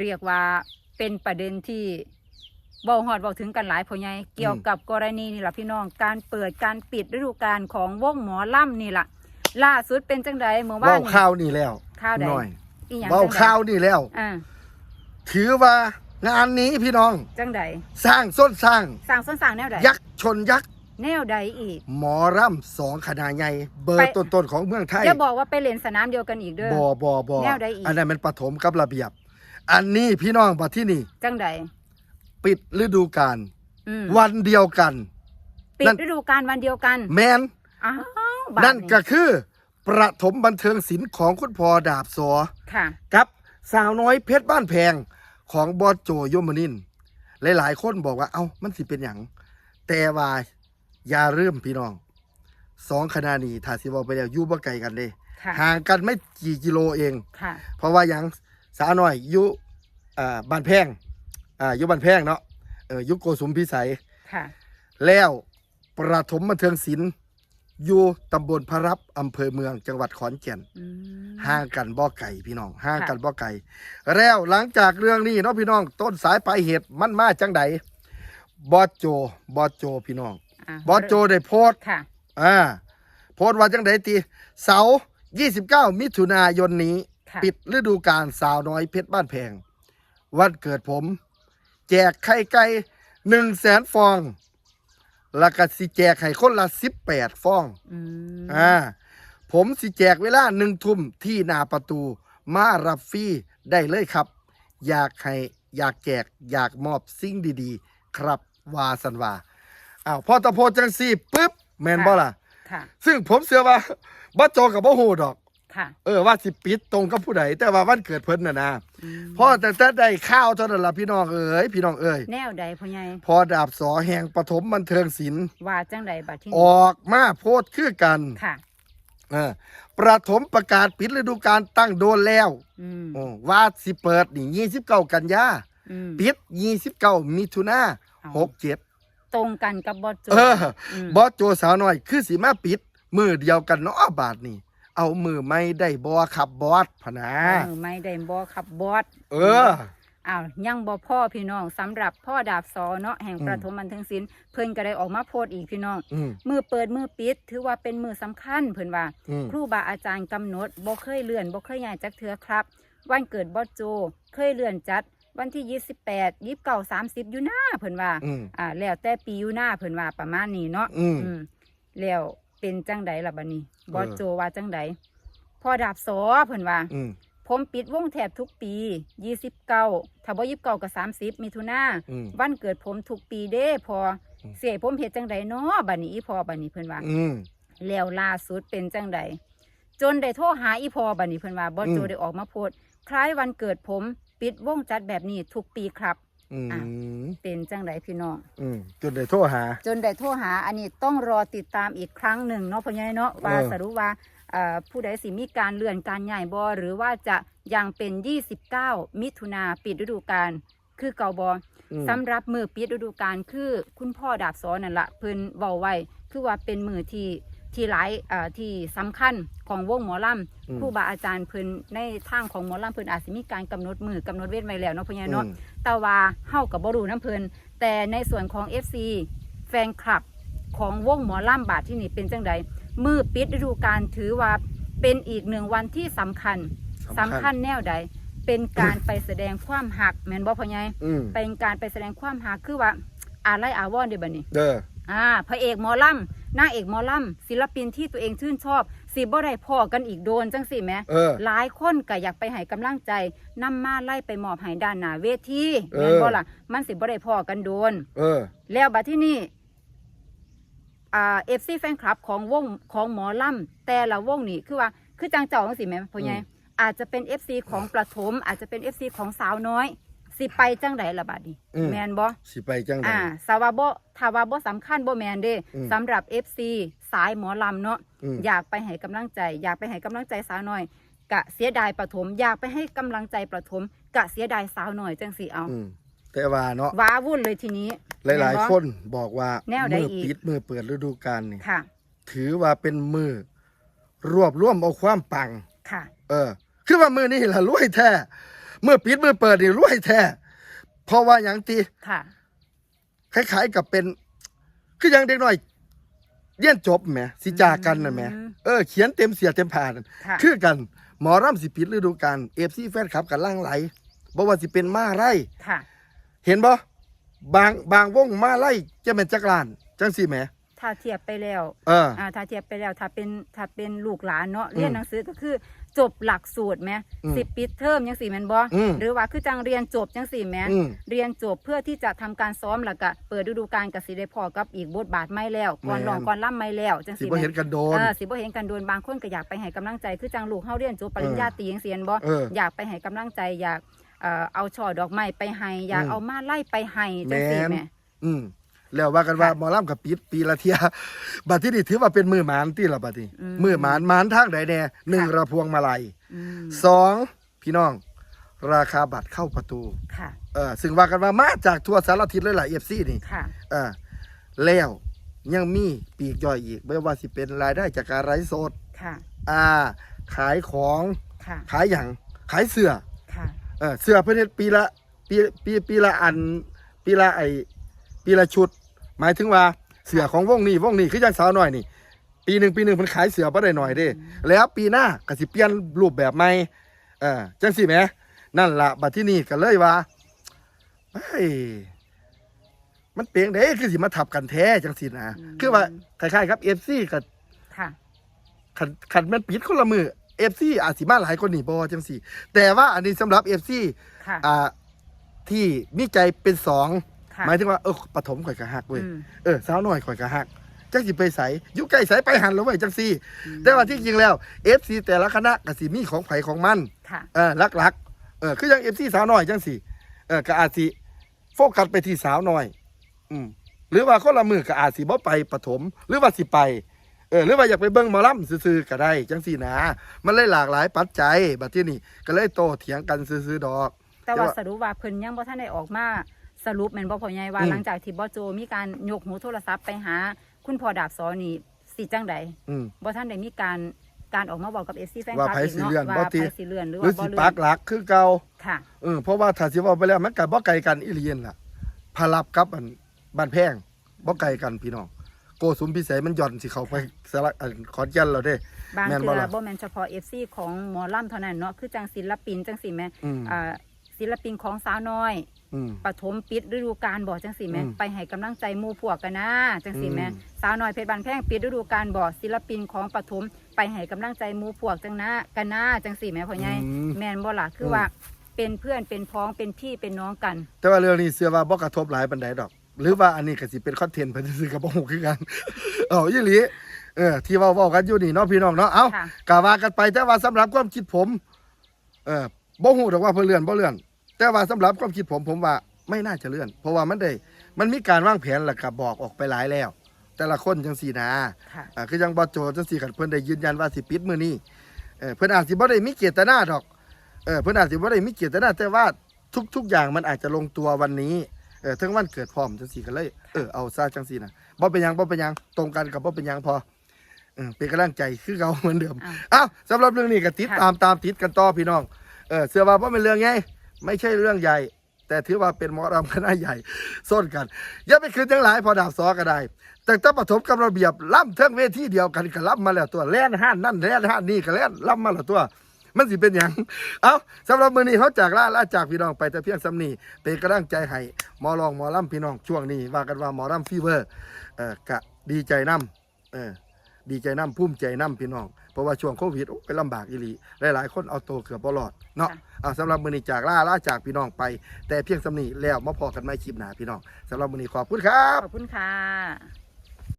เรียกว่าเป็นประเด็นที่เบาฮอดเบาถึงกันหลายพ่อใหญ่เกี่ยวกับกรณีนี่แหละพี่น้องการเปิดการปิดฤดูกาลของวงหมอล่ำนี่ล่ะล่าสุดเป็นจังไดเมื่อวาเว้านนี่ข้าวนี่แล้วข้าวใดหน่อยอีหยังเว้าจังใดข้าวนี่แล้วอ่าถือว่างานนี้พี่น้อง จังใดสร้างส้นสร้าง สร้างส้นสร้างแนวใดยักษ์ชนยักษ์แนวใดอีก หมอร่ำสองขนาดใหญ่เบอไปร์ต้นๆของเมืองไทยอย่าบอกว่าไปเล่นสนามเดียวกันอีกเด้อบอบอบอแนวใดอีกอันนั้นมันปฐมกับระเบียบ อันนี้พี่น้องมาที่นี่ จังใดปิดฤดูกาลอืมวันเดียวกัน ปิดนั่น ฤดูกาลวันเดียวกันแมนอ้าวบาดนั่นก็คือ ประถมบันเทิงศิลป์ของคุณพ่อดาบสอค่ะ กับสาวน้อยเพชรบ้านแพงของบอสโจโยมนินทร์หลาย ๆ คนบอกว่าเอ้ามันสิเป็นอย่างแต่ว่าอย่าเริ่มพี่น้องสองคณะนี้ถ้าสิบอกไปแล้วอยู่บ่ไกลกันเลยค่ะ ห่างกันไม่กี่กิโลเอง ค่ะ เพราะว่าอย่าง สาวน้อยอยู่อ่าบ้านแพงอ่าอยู่บ้านแพงเนาะเอออยุโกสุมพิสัยค่ะแล้วประถมบันเทิงศิลป์อยู่ตำบลพระรับอำเภอเมืองจังหวัดขอนแก่นอืมห่างกันบ่ไก่พี่น้องห่างค่ะกันบ่ไก่ แล้วหลังจากเรื่องนี้เนาะพี่น้องต้นสายปลายเหตุมันมาจังใดบอสโจบอสโจพี่น้องะบอสโจได้โพสต์ ค่ะ อ่าโพสต์ว่าจังใดตีเสาร์29 มิถุนายนนี้ค่ะ ปิดฤดูกาลสาวน้อยเพชรบ้านแพง วันเกิดผม แจกไข่ไก่หนึ่งแสนฟอง แล้วก็สิแจกให้คนละสิบแปดฟองอืมอ่าผมสิแจกเวลาหนึ่งทุ่มที่หน้าประตู มารับฟรีได้เลยครับ อยากให้อยากแจกอยากมอบสิ่งดีๆ ครับวาสันวาอ้าวพอตะโพจังสี่ปุ๊บแมนบ่ล่ะค่ะ ซึ่งผมเชื่อว่าบ่โจกับบ่ฮู้ดอก ค่ะ เออว่าสิปิดตรงกับผู้ใดแต่ว่าวันเกิดเพิ่นน่ะนะอืมพอแต่ถ้าได้ข้าวเท่านั้นล่ะพี่น้องเอ๋ยพี่น้องเอ๋ยแนวใดพ่อใหญ่พอดาบสอแห่งปฐมบันเทิงศิลป์ว่าจังใดบัดที่อนี่อกมาโพสต์คือกันค่ะเออประถมประกาศปิดฤดูกาลตั้งโดนแล้วอืมโอ้ว่าสิเปิดนี่29กันยาอืมปิด29มิถุนาเอา67ตรงกันกับบอสโจเออมบอสโจสาวน้อย คือสิมาปิดมือเดียวกันเนาะบาทนี่ เอามือไม่ได้บ่ขับบอสพะนะ เออไม่ได้บอขับบอส เออ อ้าวยังบ่พ่อพี่น้องสำหรับพ่อดาบสอเนาะแห่งอืม ประถมบันเทิงศิลป์เพิ่นก็ได้ออกมาโพสต์อีกพี่น้อง อืมมือเปิดมือปิด ถือว่าเป็นมือสำคัญเพิ่นว่า อืม ครูบาอาจารย์กำหนดบ่เคยเลื่อนบ่เคยย้ายจักเทือครับ วันเกิดบอสโจ เคยเลื่อนจัด วันที่ 28 29 30 อยู่หน้าเพิ่นว่า อืม อ่าแล้วแต่ปีอยู่หน้าเพิ่นว่าประมาณนี้เนาะอืม อืมแล้ว เป็นจังใดล่ะบัดนี้บอสเออโจว่าจังใดพ่อดาบสอเพิ่นว่าอืม ผมปิดวงแถบทุกปี29ถ้าบ่29ก็30มิถุนาอืมวันเกิดผมทุกปีเด้พออม เสียผมเฮ็ดจังใดเนาะบัดนี้อีพอบัดนี้เพิ่นว่า อืม แล้วล่าสุดเป็นจังใดจนได้โทรหาอีพอบัดนี้เพิ่นว่าบอสโจอืม ได้ออกมาโพสต์คล้ายวันเกิดผม ปิดวงจัดแบบนี้ทุกปีครับ อืมอะเป็นจังใดพี่น้องอืมจนได้โทรหา จนได้โทรหา อันนี้ต้องรอติดตามอีกครั้งหนึ่งเนาะพ่อใหญ่เนาะว่าเออสรุปว่าเอ่อผู้ใดสิมีการเลื่อนการย้ายบอหรือว่าจะยังเป็น 29 มิถุนาปิดฤดูกาลคือเก่าบออืมสำหรับมือปิดฤดูกาลคือคุณพ่อดาบสอนนั่นละเพิ่นเว้าไว้คือว่าเป็นมือที่ ที่หลายเอ่อที่สำคัญของวงหมอลำครูบาอาจารย์เพิ่นในทางของหมอลำเพิ่นอาจสิมีการกำหนดมือกำหนดเวทไว้แล้วเนาะพ่อใหญ่เนาะ อืม แต่ว่าเฮากับบ่รู้น้ำเพิ่นแต่ในส่วนของ FC แฟนคลับของวงหมอลำบาทที่นี่เป็นจังใดมือปิดฤดูกาลถือว่าเป็นอีกหนึ่งวันที่สำคัญสำคัญแนวใด เป็นการไปแสดงความหักแม่นบ่พ่อใหญ่อืมเป็นการไปแสดงความหักคือว่าอาไลอาวอนเด้บัดนี้ เด้อ อ่าพระเอกหมอลำ นางเอกหมอลำศิลปินที่ตัวเองชื่นชอบสิบ่ได้พอกันอีกโดนจังสิแหมเออ หลายคนก็อยากไปให้กำลังใจนำมาไล่ไปมอบให้ด้านหน้าเวทีเออ แม่นบ่ล่ะมันสิบ่ได้พอกันโดน เออ แล้วบัดที่นี่อ่า FC แฟนคลับของวงของหมอลำแต่ละวงนี่คือว่าคือจังเจ้าจังสิแม่พ่อใหญ่อืมอาจจะเป็น FC ของประถมอาจจะเป็น FC ของสาวน้อย สิไปจังไดล่ะบัดนี้อืม แม่นบ่สิไปจังได อ่าสาวาบ่ถ้าว่าบ่สำคัญบ่แมนเด้อืม สำหรับ FC สายหมอลำเนาะ อืม อยากไปให้กำลังใจ อยากไปให้กำลังใจสาวน้อย กะเสียดายประถม อยากไปให้กำลังใจประถม กะเสียดายสาวน้อยจังสิเอาอืมแต่ว่าเนาะว้าวุ่นเลยทีนี้หลาย แม่บ่ ๆ คนบอกว่าแนวใดมืออีก ปิดมือเปิดฤดูกาลนี่ค่ะ ถือว่าเป็นมือรวบรวมเอาความปัง ค่ะ เออ คือว่ามือนี่ล่ะรวยแท้ เมื่อปิดเมื่อเปิดนี่รวยแท้เพราะว่าอย่างตีค่ะ คล้ายๆกับเป็น คืออย่างเด็กน้อยเรียนจบแหมสิจากันน่ะแหมอืมเออเขียนเต็มเสียเต็มผ่านค่ะคือกัน หมอร่ำสิปิดฤดูกาลเอฟซีแฟนคลับกันล่างไหลบอกว่าสิเป็นมาไร่ ค่ะ เห็นบ่บางบางวงมาไล่จะเป็นจักรลาน จังสิแหม ถ้าเทียบไปแล้วเอออ่าถ้าเทียบไปแล้วถ้าเป็นถ้าเป็นลูกหลานเนาะอืมเรียนหนังสือก็คือ จบหลักสูตรไหมอืมสิบปิดเทอมยังสี่แมนบออืมหรือว่าคือจังเรียนจบจังสี่แมนอืมเรียนจบเพื่อที่จะทำการซ้อมแล้วก็เปิดฤดูกาลกับสีได้พอกับอีกบทบาทไม่แล้วก่อนแม่น ลองก่อนล่ำไม่แล้วจังสิสี่บ่แม่เห็นกันโดน เออสิบ่เห็นกันโดนบางคนก็อยากไปให้กำลังใจคือจังลูกเฮาเรียนจบปริญญาตรีจังซี่แม่นบ่เอออยากไปให้กำลังใจอยากเอ่อเอาช่อดอกไม้ไปให้อยากอืมเอามาไล่ไปให้จังซี่แม่น แม่ อืม แล้วว่ากันว่าค่ะหมอลำกับปิดปีละเทียบัดที่นี่ถือว่าเป็นมือหมานที่ละบัดนี้อืมมือหมานหมานทางใดแน่หนึ่งค่ะระพวงมาลัยอืมสองพี่น้อง ราคาบัตรเข้าประตูค่ะเออซึ่งว่ากันว่ามาจากทั่วสารทิศเลยล่ะเอฟซีนี่ค่ะเออแล้วยังมีปีกย่อยอีกไม่ว่าสิเป็นรายได้จากการไร้สดค่ะอ่า ขายของค่ะขายอย่างขายเสื้อค่ะเออเสื้อเพื่อนเฮ็ดปีละปีปีปีละอัน ปีละไอปีละชุด หมายถึงว่าเสื้อของวงนี้วงนี้คือจังสาวหน่อยนี่ ปีหนึ่งปีหนึ่งเพิ่นขายเสื้อบ่ได้หน่อยเด้ แล้วปีหน้าก็สิเปลี่ยนรูปแบบใหม่เออจังสิแหมนั่นล่ะบัดที่นี่ก็เลยว่าเฮ้ยมันเปลียงเด้คือสิมาทับกันแท้จังสินะอืมคือว่าคล้ายๆครับ FC กับค่ะคันคันแมันปิดคนละมือ FC อาจสิมาหลายคนนี่บ่จังสิแต่ว่าอันนี้สำหรับ FC ค่ะอ่าที่มีใจเป็นสองค่ะ หมายถึงว่าเออปฐมข่อยกะหักเว้ยอืมเออสาวน้อยข่อยกะหักจังสิไปใสอยู่ใกล้ใสไปหันแล้วเว้ยจังซี่อืมแต่ว่าที่จริงแล้ว FC แต่ละคณะก็สิมีของไผของมันค่ะเออหลักๆเออคือยัง FC สาวน้อยจังสี่เออก็อาจสิโฟกัสไปที่สาวน้อย อืมหรือว่าคนละมือก็อาจสิบ่ไปปฐมหรือว่าสิไปเออหรือว่าอยากไปเบิ่งหมอลำซื่อๆก็ได้ จังสี่นะมันเลยหลากหลายปัจจัยบัดที่นี่ก็เลยโตเถียงกันซื่อๆดอกแต่ว่าแต่ว่าสรุปว่าเพิ่นยังบ่ทันได้ออกมา สรุปแม่นบ่พ่อใหญ่ว่าอืม หลังจากที่บ่โจมีการยกหูโทรศัพท์ไปหา คุณพ่อดาบสอนี่สิจังใดอืม บ่ทันได้มีการการออกมาบอกกับ FC แฟนคว่าลับไผอีกสิเนาะเลื่อนว่าบ่ติ ไผสิเลื่อนหรือหรือว่าบ่สิเลื่ปัอกนหลักคือเก่าค่ะ เออเพราะว่าถ้าสิเว่าไปแล้วมันก็บ่ไกลกันอีหลีนล่ะพารับกับอันบ้านแพงบ่ไกลกันพี่น้อง โกสุมพิเศษมันหย่อนสิเข้าไปสารอันขอนแก่นแล้วเด้ บางแม่นเทื่บ่อล่ะบ่แม่นเฉพาะ FC ของหมอลำเท่านั้นเนาะคือจังศิลปินจังสิแม่อืม อ่าศิลปินของสาวน้อย อืม ปฐมปิดฤดูกาลบ่จังสิแม่อืมไปให้กำลังใจหมู่พวกกันนะจังสิแม่อืม สาวน้อยเพชรบานแพงปิดฤดูกาลบ่ศิลปินของปฐมไปให้กำลังใจหมู่พวกจังนะกันนะจังสิแม่พ่อใหญ่อืม แม่นบ่ล่ะคือว่าเป็นเพื่อนเป็นพ้องเป็นพี่เป็นน้องกัน แต่ว่าเรื่องนี้เชื่อว่าบ่กระทบหลายปานใดดอก หรือว่าอันนี้ก็สิเป็นคอนเทนต์เพิ่นซื้อๆกับบ่ฮู้คือกัน เอ้าอีหลีเออ ที่เว้าๆกันอยู่นี่เนาะพี่น้องเนาะเอ้าค่ะกะว่ากันไปแต่ว่าสำหรับความคิดผม เออบ่ฮู้ดอกว่าเพิ่นเลื่อนบ่เลื่อน แต่ว่าสำหรับความคิดผมผมว่าไม่น่าจะเลื่อน เพราะว่ามันได้มันมีการวางแผนแล้วก็บอกออกไปหลายแล้ว แต่ละคนจังซี่นะค่ะอ่าคือยังบ่โจจังซี่กันเพิ่นได้ยืนยันว่าสิปิดมื้อนี้เออเพิ่นอาจสิบ่ได้มีเจตนาดอกเออเพิ่นอาจสิบ่ได้มีเจตนาแต่ว่าทุก ๆ อย่างมันอาจจะลงตัววันนี้เออถึงวันเกิดพร้อมจังซี่กันเลยเออเอาซะจังซี่นะบ่เป็นหยังบ่เป็นหยังตรงกันกับบ่เป็นหยังพอเออเป็นกำลังใจคือเก่าเหมือนเดิมอ้าวอ้าวสำหรับเรื่องนี้ก็ติดค่ะตามตามติดกันต่อพี่น้องเออเสื้อว่าบ่เป็นเรื่องไง ไม่ใช่เรื่องใหญ่ แต่ถือว่าเป็นหมอรำคณะใหญ่ส้นกันอย่าไปคืนทั้งหลายพอดาบซอก็ได้ แต่ถ้าปฐมกับระเบียบล่ำเทิงเวทีเดียวกันก็ล่ำมาแล้วตัวแล่นห้านนั่นแล่นห้านนี่ก็แล่นล่ำมาแล้วตัวมันสิเป็นหยังเอาสำหรับมือนี้เขาจากล่าลาจากพี่น้องไปแต่เพียงสำนีเป็นกำลังใจให้หมอรองหมอล่ำพี่น้องช่วงนี้ว่ากันว่าหมอล่ำฟีเวอร์เออกะดีใจนํเออ ดีใจนํภูมิใจนํพี่น้อง เพราะว่าช่วงโควิดโอ้ยลำบากอีหลีหลายๆ คนเอาตัวเกือบบ่รอดเนาะค่ะเอาสำหรับมื้อนี้จากลาลาจากพี่น้องไป แต่เพียงสำนีแล้วมาพอกันไม่คลิปหน้าพี่น้องสำหรับมื้อนี้ขอบคุณครับ ขอบคุณค่ะ